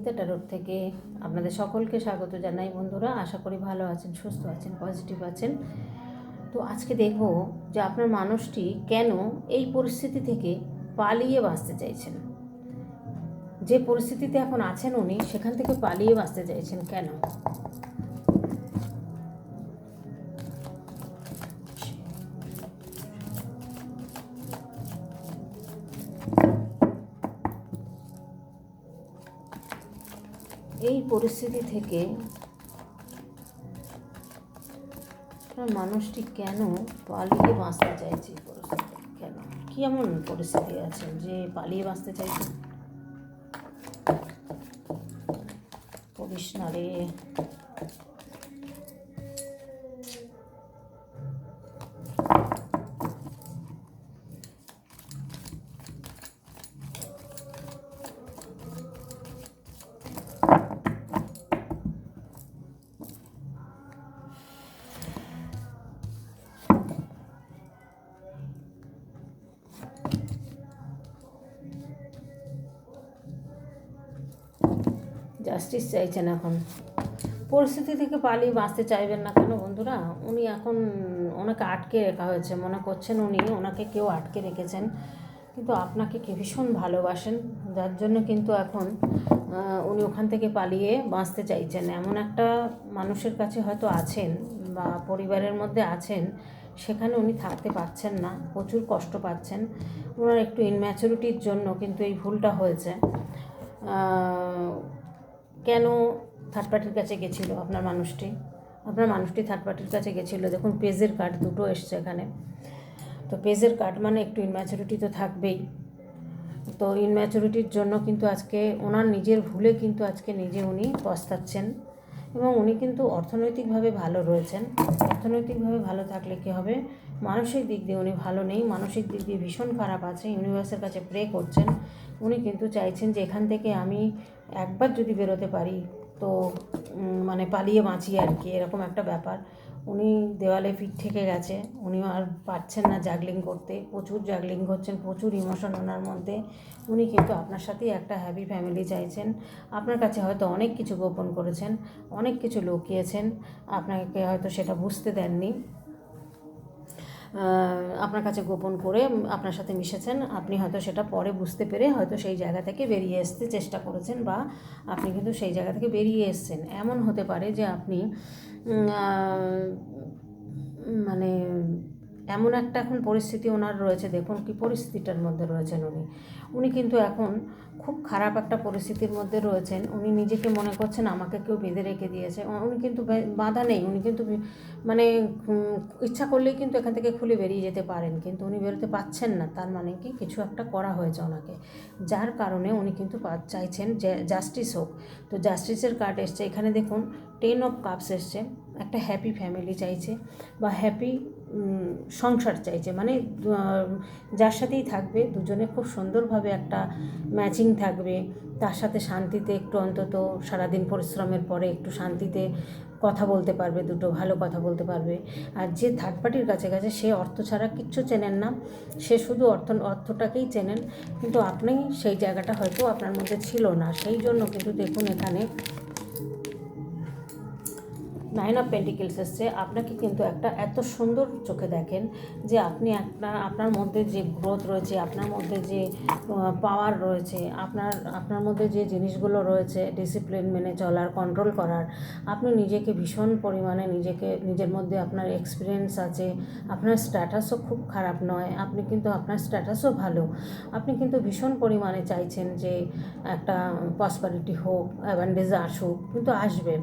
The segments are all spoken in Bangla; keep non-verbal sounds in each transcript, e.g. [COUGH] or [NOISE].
গীতা টারোর থেকে আপনাদের সকলকে স্বাগত জানাই বন্ধুরা। আশা করি ভালো আছেন, সুস্থ আছেন পজিটিভ আছেন। তো আজকে দেখব যে আপনার মানুষটি কেন এই পরিস্থিতি থেকে পালিয়ে বাঁচতে চাইছেন। যে পরিস্থিতিতে এখন আছেন উনি, সেখান থেকে পালিয়ে বাঁচতে চাইছেন কেন? এই পরিস্থিতি থেকে মানুষটি কেন পালিয়ে বাঁচতে চাইছে কেন? কি এমন পরিস্থিতি আছে যে পালিয়ে বাঁচতে চাইছে? করিস জাস্টিস চাইছেন এখন। পরিস্থিতি থেকে পালিয়ে বাঁচতে চাইবেন না কেন বন্ধুরা? উনি এখন ওনাকে আটকে রাখা হয়েছে। মনে করছেন উনি ওনাকে কেউ আটকে রেখেছেন। কিন্তু আপনাকে কে ভীষণ ভালোবাসেন? যার জন্য কিন্তু এখন উনি ওখান থেকে পালিয়ে বাঁচতে চাইছেন। এমন একটা মানুষের কাছে হয়তো আছেন বা পরিবারের মধ্যে আছেন, সেখানে উনি থাকতে পারছেন না। প্রচুর কষ্ট পাচ্ছেন। ওনার একটু ইনম্যাচুরিটির জন্য কিন্তু এই ভুলটা হয়েছে। কেন থার্ড পার্টির কাছে গেছিল আপনার মানুষটি? আপনার মানুষটি থার্ড পার্টির কাছে গেছিল। দেখুন, পেজের কার্ড দুটো এসছে এখানে। তো পেজের কার্ড মানে একটু ইনম্যাচুরিটি তো থাকবেই। তো ইনম্যাচুরিটির জন্য কিন্তু আজকে ওনার নিজের ভুলে কিন্তু আজকে নিজে উনি পস্তাচ্ছেন এবং উনি কিন্তু অর্থনৈতিকভাবে ভালো রয়েছেন। অর্থনৈতিকভাবে ভালো থাকলে কী হবে? মানসিক দিক দিয়ে উনি ভালো নেই, মানসিক দিক দিয়ে ভীষণ খারাপ আছে ইউনিভার্সের কাছে প্রে করছেন। উনি কিন্তু চাইছেন যে এখান থেকে আমি একবার যদি বেরোতে পারি, তো মানে পালিয়ে বাঁচি আর কি, এরকম একটা ব্যাপার। উনি দেওয়ালে পিঠ থেকে গেছে, উনি আর পারছেন না জাগলিং করতে, প্রচুর জাগলিং করছেন, প্রচুর ইমোশন ওনার মধ্যে। উনি কিন্তু আপনার সাথেই একটা হ্যাপি ফ্যামিলি চাইছেন। আপনার কাছে হয়তো অনেক কিছু গোপন করেছেন, অনেক কিছু লুকিয়েছেন, আপনাকে হয়তো সেটা বুঝতে দেননি। আপনার কাছে গোপন করে আপনার সাথে মিশেছেন। আপনি হয়তো সেটা পরে বুঝতে পেরে হয়তো সেই জায়গা থেকে বেরিয়ে আসতে চেষ্টা করেছেন বা আপনি কিন্তু সেই জায়গা থেকে বেরিয়ে এসছেন। এমন হতে পারে যে আপনি মানে এমন একটা এখন পরিস্থিতি ওনার রয়েছে, দেখুন কি পরিস্থিতিটার মধ্যে রয়েছেন উনি। উনি কিন্তু এখন খুব খারাপ একটা পরিস্থিতির মধ্যে রয়েছেন। উনি নিজেকে মনে করছেন আমাকে কেউ বেঁধে রেখে দিয়েছে। উনি কিন্তু বাধা নেই। উনি কিন্তু মানে ইচ্ছা করলেই কিন্তু এখান থেকে খুলে বেরিয়ে যেতে পারেন। কিন্তু উনি বেরোতে পাচ্ছেন না। তার মানে কি? কিছু একটা করা হয়েছে ওনাকে। যার কারণে উনি কিন্তু চাইছেন জাস্টিস হোক। তো জাস্টিসের কার্ড এসছে। এখানে দেখুন টেন অফ কাপস এসছে। একটা হ্যাপি ফ্যামিলি চাইছে বা হ্যাপি সংসার চাইছে। মানে যার সাথেই থাকবে, দুজনে খুব সুন্দরভাবে একটা ম্যাচিং থাকবে। তার সাথে শান্তিতে একটু অন্তত সারাদিন পরিশ্রমের পরে একটু শান্তিতে কথা বলতে পারবে, দুটো ভালো কথা বলতে পারবে। আর যে থার্ড পার্টির কাছে গেছে সে অর্থ ছাড়া কিচ্ছু চেনেন না। সে শুধু অর্থ, অর্থটাকেই চেনেন। কিন্তু আপনি সেই জায়গাটা হয়তো আপনার মধ্যে ছিল না। সেই জন্য কিন্তু দেখুন এখানে নাইন অফ পেন্টিকেলস এসছে। আপনাকে কিন্তু একটা এত সুন্দর চোখে দেখেন যে আপনি আপনার আপনার মধ্যে যে গ্রোথ রয়েছে, আপনার মধ্যে যে পাওয়ার রয়েছে, আপনার আপনার মধ্যে যে জিনিসগুলো রয়েছে ডিসিপ্লিন মেনে চলার কন্ট্রোল করার, আপনি নিজেকে ভীষণ পরিমাণে নিজেকে, নিজের মধ্যে আপনার এক্সপিরিয়েন্স আছে, আপনার স্ট্যাটাসও খুব খারাপ নয়, আপনি কিন্তু আপনার স্ট্যাটাসও ভালো। আপনি কিন্তু ভীষণ পরিমাণে চাইছেন যে একটা প্রসপারিটি হোক অ্যাডভান্টেজ আসুক, কিন্তু আসবে।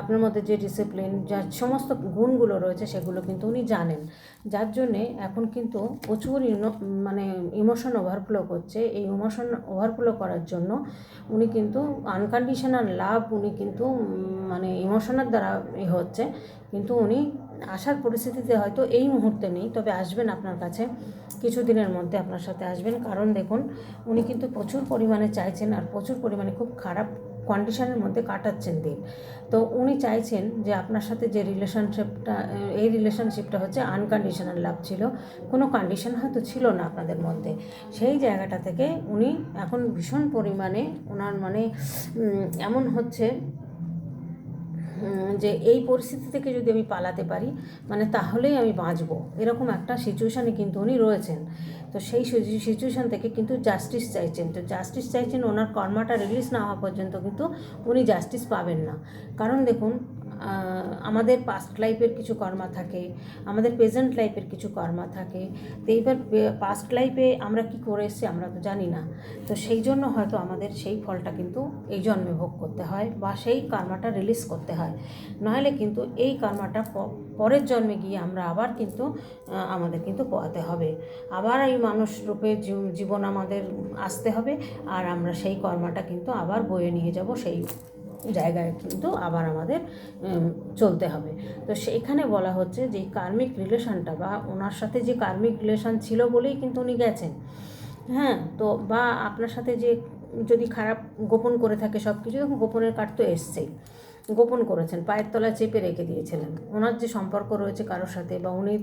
আপনার মধ্যে যে ডিসিপ্লিন যার সমস্ত গুণগুলো রয়েছে সেগুলো কিন্তু উনি জানেন। যার জন্যে এখন কিন্তু প্রচুর মানে ইমোশন ওভারফ্লো করছে। এই ইমোশন ওভারফ্লো করার জন্য উনি কিন্তু আনকন্ডিশনাল লাভ উনি কিন্তু মানে ইমোশনের দ্বারা এ হচ্ছে। কিন্তু উনি আসার পরিস্থিতিতে হয়তো এই মুহূর্তে নেই, তবে আসবেন আপনার কাছে। কিছুদিনের মধ্যে আপনার সাথে আসবেন। কারণ দেখুন, উনি কিন্তু প্রচুর পরিমাণে চাইছেন আর প্রচুর পরিমাণে খুব খারাপ কন্ডিশনের মধ্যে কাটাচ্ছেন দিন। তো উনি চাইছেন যে আপনার সাথে যে রিলেশনশিপটা এই রিলেশনশিপটা হচ্ছে আনকন্ডিশনাল লাভ ছিল। কোনো কন্ডিশন হয়তো ছিল না আপনাদের মধ্যে। সেই জায়গাটা থেকে উনি এখন ভীষণ পরিমাণে ওনার মানে এমন হচ্ছে যে এই পরিস্থিতি থেকে যদি আমি পালাতে পারি মানে তাহলেই আমি বাঁচবো। এরকম একটা সিচুয়েশানে কিন্তু উনি রয়েছেন। তো সেই সিচুয়েশান থেকে কিন্তু জাস্টিস চাইছেন। তো জাস্টিস চাইছেন, ওনার কর্মাটা রিলিজ না হওয়া পর্যন্ত কিন্তু উনি জাস্টিস পাবেন না। কারণ দেখুন আমাদের পাস্ট লাইফের কিছু কর্মা থাকে, আমাদের প্রেজেন্ট লাইফের কিছু কর্মা থাকে, তো এইবার পাস্ট লাইফে আমরা কি করে এসেছি আমরা তো জানি না। তো সেই জন্য হয়তো আমাদের সেই ফলটা কিন্তু এই জন্মে ভোগ করতে হয় বা সেই কর্মাটা রিলিজ করতে হয়। নাহলে কিন্তু এই কর্মাটা পরের জন্মে গিয়ে আমরা আবার কিন্তু আমাদের কিন্তু পোয়াতে হবে। আবার এই মানুষ রূপে জীবন আমাদের আসতে হবে, আর আমরা সেই কর্মাটা কিন্তু আবার বয়ে নিয়ে যাব সেই জায়গায় কিন্তু আবার আমাদের চলতে হবে। তো সেইখানে বলা হচ্ছে যে, কার্মিক রিলেশনটা বা ওনার সাথে যে কার্মিক রিলেশন ছিল বলেই কিন্তু উনি গেছেন। হ্যাঁ তো বা আপনার সাথে যে যদি খারাপ গোপন করে থাকে সব কিছু তখন গোপনের কার্ড তো এসছেই। গোপন করেছেন, পায়ের তলায় চেপে রেখে দিয়েছিলেন। ওনার যে সম্পর্ক রয়েছে কারোর সাথে বা উনি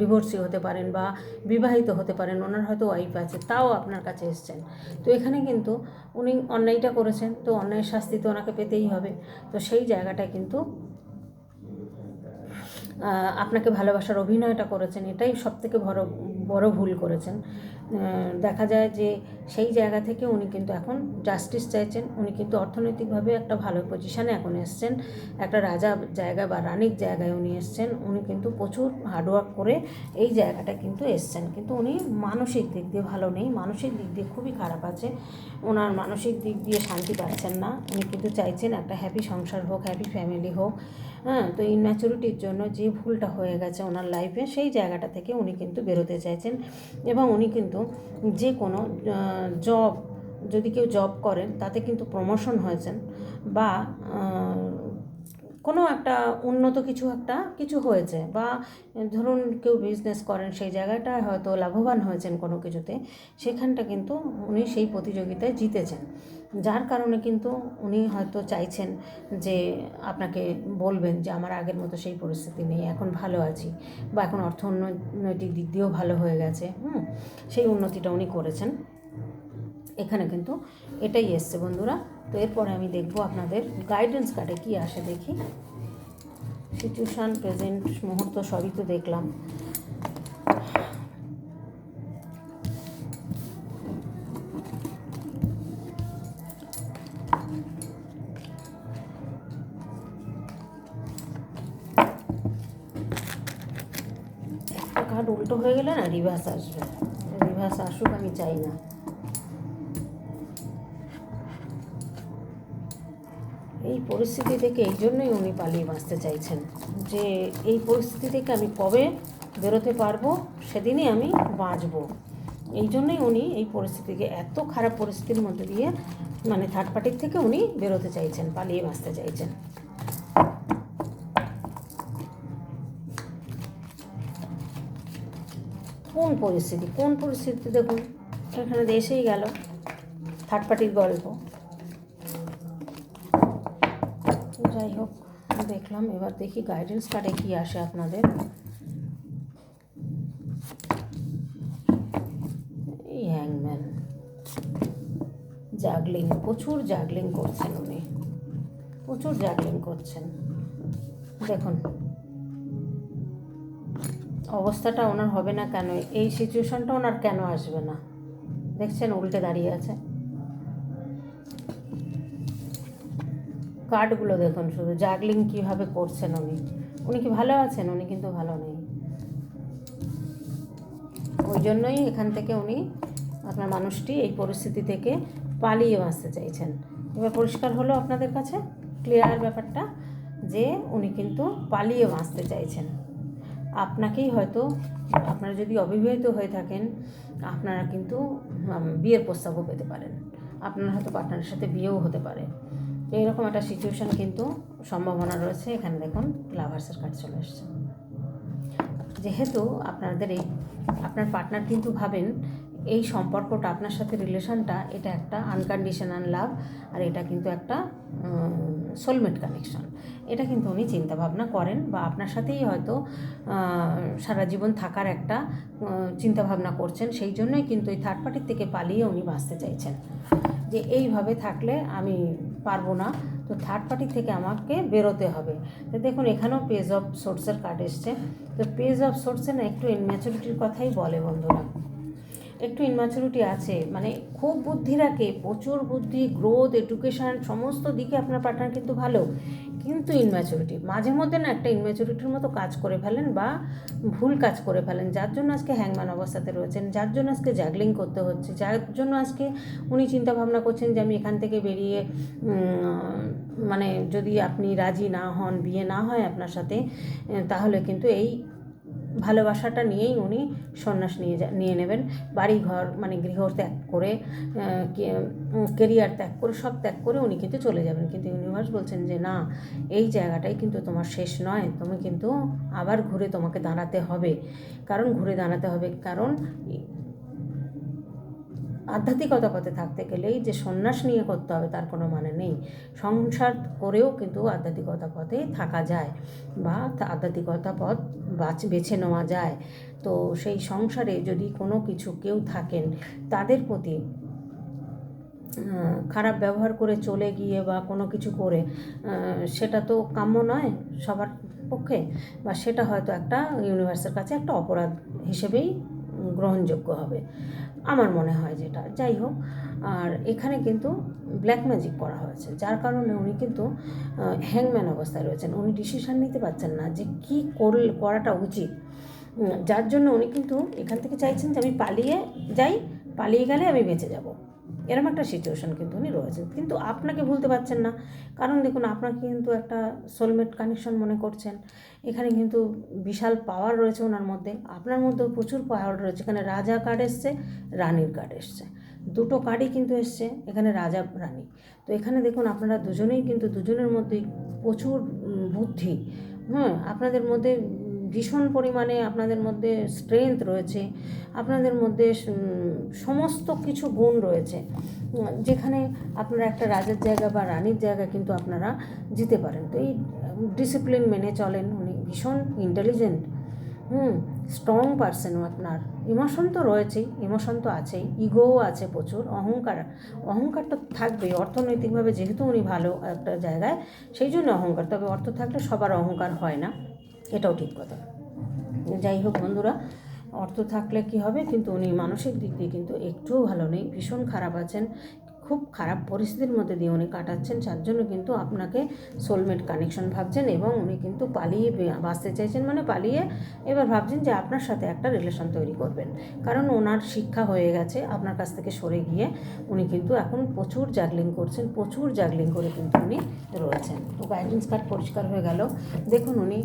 ডিভোর্সি হতে পারেন বা বিবাহিত হতে পারেন, ওনার হয়তো ওয়াইফ আছে, তাও আপনার কাছে এসছেন। তো এখানে কিন্তু উনি অন্যায়টা করেছেন, তো অন্যায়ের শাস্তি তো ওনাকে পেতেই হবে। তো সেই জায়গাটা কিন্তু আপনাকে ভালোবাসার অভিনয়টা করেছেন, এটাই সব থেকে বড় বড় ভুল করেছেন। দেখা যায় যে সেই জায়গা থেকে উনি কিন্তু এখন জাস্টিস চাইছেন, উনি কিন্তু অর্থনৈতিকভাবে একটা ভালো পজিশানে এখন এসছেন। একটা রাজা জায়গা বা রানীর জায়গায় উনি এসছেন, উনি কিন্তু প্রচুর হার্ডওয়ার্ক করে এই জায়গাটা কিন্তু এসছেন। কিন্তু উনি মানসিক দিক দিয়ে ভালো নেই, মানসিক দিক দিয়ে খুবই খারাপ আছে। ওনার মানসিক দিক দিয়ে শান্তি পাচ্ছেন না। উনি কিন্তু চাইছেন একটা হ্যাপি সংসার হোক হ্যাপি ফ্যামিলি হোক। হ্যাঁ তো ইনম্যাচুরিটির জন্য যে ভুলটা হয়ে গেছে ওনার লাইফে সেই জায়গাটা থেকে উনি কিন্তু বেরোতে চাইছেন। এবং উনি কিন্তু যে কোনো জব যদি কেউ জব করেন, তাতে কিন্তু প্রমোশন হয়েছেন বা কোনো একটা উন্নত কিছু একটা কিছু হয়েছে বা ধরুন কেউ বিজনেস করেন সেই জায়গাটায় হয়তো লাভবান হয়েছেন কোনো কিছুতে, সেখানটা কিন্তু উনি সেই প্রতিযোগিতায় জিতেছেন। যার কারণে কিন্তু উনি হয়তো চাইছেন যে আপনাকে বলবেন যে আমার আগের মতো সেই পরিস্থিতি নেই, এখন ভালো আছি বা এখন অর্থ অর্থনৈতিক দিক দিয়েও ভালো হয়ে গেছে, হুম, সেই উন্নতিটা উনি করেছেন। এখানে কিন্তু এটাই এসছে বন্ধুরা। তো এরপরে আমি দেখব আপনাদের গাইডেন্স কার্ডে কী আসে দেখি। সিচুয়েশান প্রেজেন্ট মুহূর্ত সবই তো দেখলাম। একটা কার্ড উল্টো হয়ে গেলে না রিভার্স আসবে। রিভার্স আসুক আমি চাই না। এই পরিস্থিতি থেকে এই জন্যই উনি পালিয়ে বাঁচতে চাইছেন যে এই পরিস্থিতি থেকে আমি কবে বেরোতে পারব, সেদিনই আমি বাঁচবো। এই জন্যই উনি এই পরিস্থিতিকে এত খারাপ পরিস্থিতির মধ্যে দিয়ে মানে থার্ড পার্টির থেকে উনি বেরোতে চাইছেন, পালিয়ে বাঁচতে চাইছেন। কোন পরিস্থিতি? কোন পরিস্থিতি দেখুন? এখানে দেশেই গেল। থার্ড পার্টির গল্প। দেখলাম, এবার দেখি গাইডেন্স কার্ডে কী আসে আপনাদের। জাগলিং প্রচুর জাগলিং করছেন উনি। প্রচুর জাগলিং করছেন। দেখুন। অবস্থাটা ওনার হবে না কেন? এই সিচুয়েশনটা ওনার কেন আসবে না? দেখছেন, উল্টে দাঁড়িয়ে আছে। কার্ডগুলো দেখুন শুধু জাগলিং কীভাবে করছেন উনি। উনি কি ভালো আছেন? উনি কিন্তু ভালো নেই। ওই জন্যই এখান থেকে উনি আপনার মানুষটি এই পরিস্থিতি থেকে পালিয়ে বাঁচতে চাইছেন। এবার পরিষ্কার হলো আপনাদের কাছে? ক্লিয়ার ব্যাপারটা যে উনি কিন্তু পালিয়ে বাঁচতে চাইছেন। আপনাকেই হয়তো, আপনারা যদি অবিবাহিত হয়ে থাকেন, আপনারা কিন্তু বিয়ের প্রস্তাবও পেতে পারেন। আপনার হয়তো পার্টনারের সাথে বিয়েও হতে পারে। তো এইরকম একটা সিচুয়েশান কিন্তু সম্ভাবনা রয়েছে। এখানে দেখুন লাভার্সের কার্ড চলে এসছে। যেহেতু আপনাদের এই, আপনার পার্টনার কিন্তু ভাবেন, এই সম্পর্কটা, আপনার সাথে রিলেশনটা এটা একটা আনকন্ডিশনাল লাভ আর এটা কিন্তু একটা সোলমেট কানেকশন এটা কিন্তু উনি চিন্তা ভাবনা করেন বা আপনার সাথেই হয়তো সারা জীবন থাকার একটা চিন্তা ভাবনা করছেন। সেই জন্যই কিন্তু এই থার্ড পার্টির থেকে পালিয়ে উনি বাঁচতে চাইছেন। যে এইভাবে থাকলে আমি পারব না। তো থার্ড পার্টি থেকে আমাকে বেরোতে হবে। তো দেখুন, এখানেও পেজ অফ সোর্সের কার্ড এসছে। তো পেজ অফ সোর্সে না একটু ইনম্যাচুরিটির কথাই বলে বন্ধুরা। একটু ইনম্যাচুরিটি আছে। মানে খুব বুদ্ধি রাখে, প্রচুর বুদ্ধি গ্রোথ এডুকেশান সমস্ত দিকে আপনার পার্টনার কিন্তু ভালো। কিন্তু ইনম্যাচুরিটি মাঝে মধ্যে না একটা ইনম্যাচুরিটির মতো কাজ করে ফেলেন বা ভুল কাজ করে ফেলেন। যার জন্য আজকে হ্যাংম্যান অবস্থাতে রয়েছেন, যার জন্য আজকে জাগলিং করতে হচ্ছে, যার জন্য আজকে উনি চিন্তা ভাবনা করছেন যে আমি এখান থেকে বেরিয়ে মানে যদি আপনি রাজি না হন, বিয়ে না হয় আপনার সাথে, তাহলে কিন্তু এই ভালোবাসাটা নিয়েই উনি সন্ন্যাস নিয়ে যা নিয়ে নেবেন। বাড়ি ঘর মানে গৃহ ত্যাগ করে কেরিয়ার ত্যাগ করে, সব ত্যাগ করে উনি কিন্তু চলে যাবেন। কিন্তু ইউনিভার্স বলছেন যে, না, এই জায়গাটাই কিন্তু তোমার শেষ নয়। তুমি কিন্তু আবার ঘুরে তোমাকে দাঁড়াতে হবে। কারণ ঘুরে দাঁড়াতে হবে, কারণ আধ্যাত্মিকতা পথে থাকতে গেলেই যে সন্ন্যাস নিয়ে করতে হবে তার কোনো মানে নেই। সংসার করেও কিন্তু আধ্যাত্মিকতা পথে থাকা যায় বা আধ্যাত্মিকতা পথ বাছ- বেছে নেওয়া যায়। তো সেই সংসারে যদি কোনো কিছু কেউ থাকেন, তাদের প্রতি খারাপ ব্যবহার করে চলে গিয়ে বা কোনো কিছু করে সেটা তো কাম্য নয় সবার পক্ষে বা সেটা হয়তো একটা ইউনিভার্সের কাছে একটা অপরাধ হিসেবেই গ্রহণযোগ্য হবে। আমার মনে হয় যেটা। যাই হোক, আর এখানে কিন্তু ব্ল্যাক ম্যাজিক করা হয়েছে। যার কারণে উনি কিন্তু হ্যাংম্যান অবস্থায় রয়েছেন। উনি ডিসিশান নিতে পারছেন না যে কী করলে করাটা উচিত। যার জন্য উনি কিন্তু এখান থেকে চাইছেন যে আমি পালিয়ে যাই, পালিয়ে গেলে আমি বেঁচে যাব। এরকম একটা সিচুয়েশন কিন্তু উনি রয়েছেন কিন্তু আপনাকে ভুলতে পারছেন না। কারণ দেখুন আপনাকে কিন্তু একটা সোলমেট কানেকশন মনে করছেন। এখানে কিন্তু বিশাল পাওয়ার রয়েছে ওনার মধ্যে। আপনার মধ্যেও প্রচুর পাওয়ার রয়েছে। এখানে রাজা কার্ড এসছে, রানীর কার্ড এসছে। দুটো কার্ডই কিন্তু এসছে, এখানে রাজা, রানী। তো এখানে দেখুন, আপনারা দুজনেই কিন্তু দুজনের মধ্যেই প্রচুর বুদ্ধি। হ্যাঁ আপনাদের মধ্যে ভীষণ পরিমাণে আপনাদের মধ্যে স্ট্রেংথ রয়েছে, আপনাদের মধ্যে সমস্ত কিছু গুণ রয়েছে, যেখানে আপনারা একটা রাজার জায়গা বা রানীর জায়গা কিন্তু আপনারা জিতে পারেন। তো এই ডিসিপ্লিন মেনে চলেন, উনি ভীষণ ইন্টেলিজেন্ট হুম স্ট্রং পার্সনও আপনার। ইমোশন তো রয়েছেই ইমোশন তো আছেই ইগোও আছে প্রচুর, অহংকার অহংকারটা থাকবে অর্থনৈতিকভাবে যেহেতু উনি ভালো একটা জায়গায়, সেই জন্য অহংকার, তবে অর্থ থাকলে সবার অহংকার হয় না। এটাও ঠিক কথা। যাই হোক বন্ধুরা, অর্থ থাকলে কি হবে? কিন্তু উনি মানসিক দিক দিয়ে কিন্তু একটুও ভালো নেই। ভীষণ খারাপ আছেন। খুব খারাপ পরিস্থিতির মধ্যে দিয়ে উনি কাটাচ্ছেন। যার জন্য কিন্তু আপনাকে সোলমেট কানেকশন ভাবছেন এবং উনি কিন্তু পালিয়ে বাঁচতে চাইছেন মানে পালিয়ে এবার ভাবছেন যে আপনার সাথে একটা রিলেশন তৈরি করবেন। কারণ ওনার শিক্ষা হয়ে গেছে, আপনার কাছ থেকে সরে গিয়ে উনি কিন্তু এখন প্রচুর জাগলিং করছেন, প্রচুর জাগলিং করে কিন্তু উনি রয়েছেন। তো গাইডেন্স কার্ড পরিষ্কার হয়ে গেল। দেখুন উনি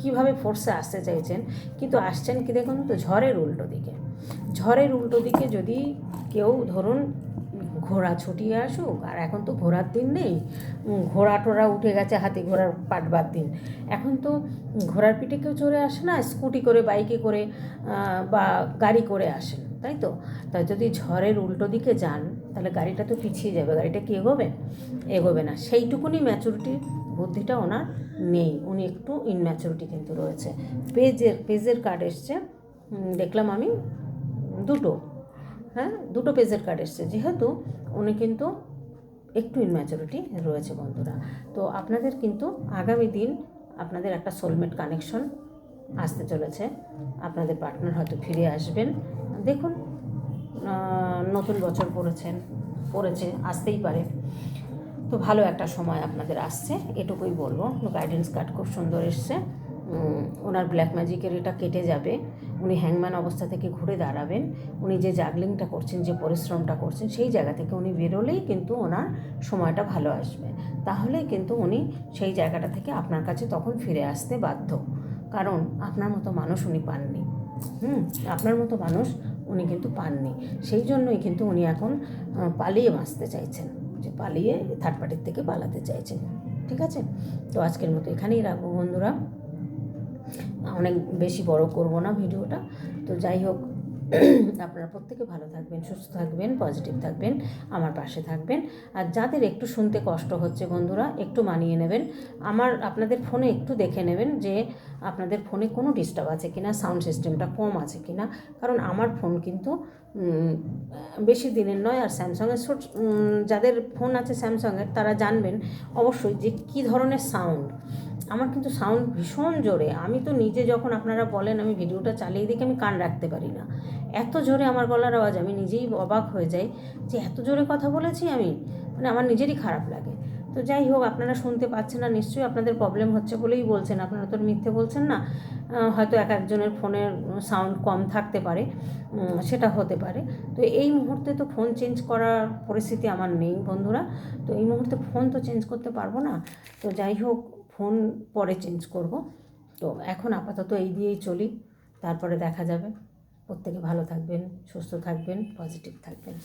কীভাবে ফোর্সে আসতে চাইছেন, কিন্তু আসছেন কি দেখুন তো ঝড়ের উল্টো দিকে। ঝড়ের উল্টো দিকে যদি কেউ ধরুন ঘোড়া ছুটিয়ে আসুক, আর এখন তো ঘোড়ার দিন নেই ঘোড়া টোড়া উঠে গেছে, হাতি ঘোড়ার পাটবার দিন এখন তো ঘোড়ার পিঠে কেউ চড়ে আসে না, স্কুটি করে, বাইকে করে বা গাড়ি করে আসেন। তাই তো? তাই যদি ঝড়ের উল্টো দিকে যান, তাহলে গাড়িটা তো পিছিয়ে যাবে। গাড়িটা কি এগোবে? এগোবে না। সেইটুকুনি ম্যাচুরিটি বুদ্ধিটা ওনার নেই। উনি একটু ইনম্যাচুরিটি কিন্তু রয়েছে। পেজের পেজের কার্ড এসছে। দেখলাম আমি দুটো। হ্যাঁ? দুটো পেজের কার্ড এসছে। যেহেতু উনি কিন্তু একটু ইনম্যাচুরিটি রয়েছে বন্ধুরা। তো আপনাদের কিন্তু আগামী দিন আপনাদের একটা সোলমেট কানেকশন আসতে চলেছে। আপনাদের পার্টনার হয়তো ফিরে আসবেন। দেখুন নতুন বছর পড়েছেন, পড়েছে, আসতেই পারে। তো ভালো একটা সময় আপনাদের আসছে, এটুকুই বলব। গাইডেন্স কার্ড খুব সুন্দর এসছে। ওনার ব্ল্যাক ম্যাজিকের এটা কেটে যাবে। উনি হ্যাংম্যান অবস্থা থেকে ঘুরে দাঁড়াবেন। উনি যে জাগলিংটা করছেন, যে পরিশ্রমটা করছেন, সেই জায়গা থেকে উনি বেরোলেই কিন্তু ওনার সময়টা ভালো আসবে। তাহলেই কিন্তু উনি সেই জায়গাটা থেকে আপনার কাছে তখন ফিরে আসতে বাধ্য। কারণ আপনার মতো মানুষ উনি পাননি। হুম, আপনার মতো মানুষ উনি কিন্তু পাননি। সেই জন্যই কিন্তু উনি এখন পালিয়ে বাঁচতে চাইছেন। যে পালিয়ে থার্ড পার্টির থেকে পালাতে চাইছেন। ঠিক আছে? তো আজকের মতো এখানেই রাখব বন্ধুরা। অনেক বেশি বড় করব না ভিডিওটা। তো যাই হোক [CLEARS THROAT] আপনারা প্রত্যেকে ভালো থাকবেন, সুস্থ থাকবেন পজিটিভ থাকবেন, আমার পাশে থাকবেন। আর যাদের একটু শুনতে কষ্ট হচ্ছে বন্ধুরা, একটু মানিয়ে নেবেন। আমার, আপনাদের ফোনে একটু দেখে নেবেন যে আপনাদের ফোনে কোনো ডিস্টার্ব আছে কিনা সাউন্ড সিস্টেমটা কম আছে কিনা। কারণ আমার ফোন কিন্তু বেশি দিনের নয় আর স্যামসাংয়ের ছোট যাদের ফোন আছে স্যামসাংয়ের, তারা জানবেন অবশ্যই যে কী ধরনের সাউন্ড। আমার কিন্তু সাউন্ড ভীষণ জোরে। আমি তো নিজে যখন আপনারা বলেন, আমি ভিডিওটা চালিয়ে দিকে আমি কান রাখতে পারি না। এত জোরে আমার গলার আওয়াজ, আমি নিজেই অবাক হয়ে যাই যে এত জোরে কথা বলেছি আমি। মানে আমার নিজেরই খারাপ লাগে। তো যাই হোক, আপনারা শুনতে পাচ্ছেন না নিশ্চয়ই আপনাদের প্রবলেম হচ্ছে বলেই বলছেন। আপনারা তো মিথ্যে বলছেন না। হয়তো এক একজনের ফোনের সাউন্ড কম থাকতে পারে। সেটা হতে পারে। তো এই মুহূর্তে তো ফোন চেঞ্জ করার পরিস্থিতি আমার নেই বন্ধুরা। তো এই মুহূর্তে ফোন তো চেঞ্জ করতে পারব না। তো যাই হোক ফোন পরে চেঞ্জ করব। তো এখন আপাতত এই দিয়েই চলি। তারপরে দেখা যাবে। প্রত্যেকে ভালো থাকবেন, সুস্থ থাকবেন পজিটিভ থাকবেন।